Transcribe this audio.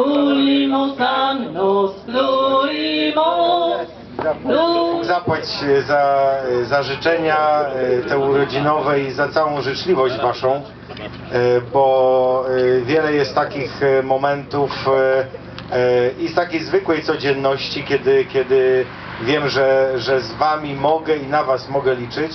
Turimos Zapłać e, za, e, za życzenia e, te urodzinowe i za całą życzliwość Waszą, bo wiele jest takich momentów i z takiej zwykłej codzienności, kiedy, kiedy wiem, że, że z Wami mogę i na Was mogę liczyć.